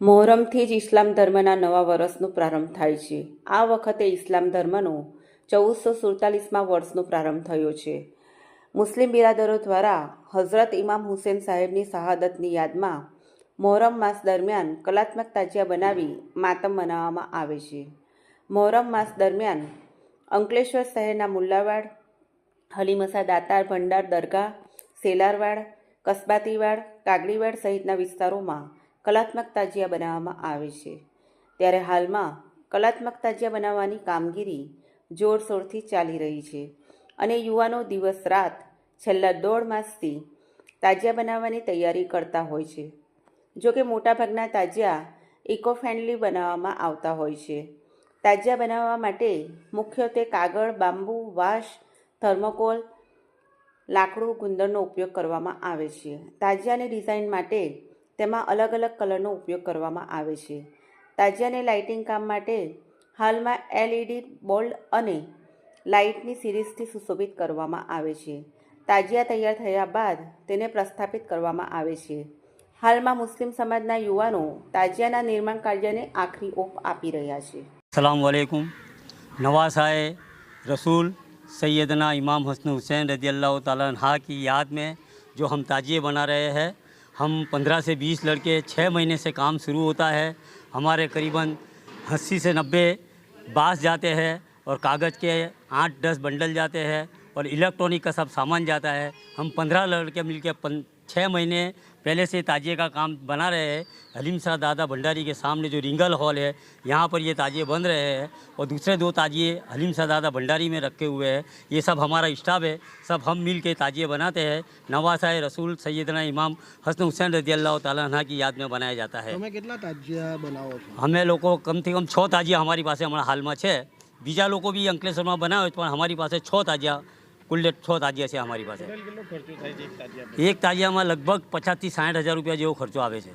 મોહરમથી જ ઇસ્લામ ધર્મના નવા વર્ષનો પ્રારંભ થાય છે. આ વખતે ઇસ્લામ ધર્મનો ચૌદસો સુડતાલીસમાં વર્ષનો પ્રારંભ થયો છે. મુસ્લિમ બિરાદરો દ્વારા હઝરત ઇમામ હુસેન સાહેબની શહાદતની યાદમાં મોહરમ માસ દરમિયાન કલાત્મક તાજિયા બનાવી માતમ મનાવવામાં આવે છે. મોહરમ માસ દરમિયાન અંકલેશ્વર શહેરના મુલ્લાવાડ, હલીમસા દાતાર ભંડાર દરગાહ, સેલારવાડ, કસબાતીવાડ, કાગડીવાડ સહિતના વિસ્તારોમાં કલાત્મક તાજિયા બનાવવામાં આવે છે. ત્યારે હાલમાં કલાત્મક તાજિયા બનાવવાની કામગીરી જોરશોરથી ચાલી રહી છે અને યુવાનો દિવસ રાત છેલ્લા દોઢ માસથી તાજિયા બનાવવાની તૈયારી કરતા હોય છે. જો કે મોટાભાગના તાજિયા ઇકો ફ્રેન્ડલી બનાવવામાં આવતા હોય છે. તાજિયા બનાવવા માટે મુખ્યત્વે કાગળ, બાંબુ વાશ થર્મોકોલ, લાકડું, ગુંદરનો ઉપયોગ કરવામાં આવે છે. તાજિયાની ડિઝાઇન માટે તેમાં અલગ અલગ કલરનો ઉપયોગ કરવામાં આવે છે તાજિયાને લાઇટિંગ કામ માટે હાલમાં એલઈડી બોલ્ડ અને લાઇટની સિરીઝથી સુશોભિત કરવામાં આવે છે તાજિયા તૈયાર થયા બાદ તેને પ્રસ્થાપિત કરવામાં આવે છે હાલમાં મુસ્લિમ સમાજના યુવાનો તાજિયાના નિર્માણ કાર્યને આખરી ઓપ આપી રહ્યા છે सलाम वालेकुम नवासाए रसूल सैदना इमाम हसन हुसैन रजी अल्लाह ताला अन्हा की याद में जो हम ताजिए बना रहे हैं हम पंद्रह से बीस लड़के छः महीने से काम शुरू होता है। हमारे करीबन अस्सी से नब्बे बाँस जाते हैं और कागज़ के आठ, दस बंडल जाते हैं। और इलेक्ट्रॉनिक का सब सामान जाता है हम पंद्रह लड़के मिलकर पन छः महीने पहले से ताजिए का काम बना रहे हैं हलीम शाह दादा भंडारी के सामने जो रिंगल हॉल है यहाँ पर ये ताजिए बन रहे हैं और दूसरे दो ताजिए हलीम शाह दादा भंडारी में रखे हुए हैं ये सब हमारा स्टाफ है सब हम मिल के ताजिए बनाते हैं नवासाए रसूल सैदना इमाम हसन हुसैन रजी अल्लाह ताला अन्हा की याद में बनाया जाता है તમે કેટલા તાજિયા બનાવો છો અમે લોકો કમથી કમ છ તાજિયા અમારી પાસે હમણાં હાલમાં છે બીજા લોકો બી અંકલેશ્વરમાં બનાવે છે પણ અમારી પાસે છ તાજિયા કુલ છ તાજિયા છે અમારી પાસે. એક તાજિયામાં લગભગ પચાસથી સાઠ હજાર રૂપિયા જેવો ખર્ચો આવે છે.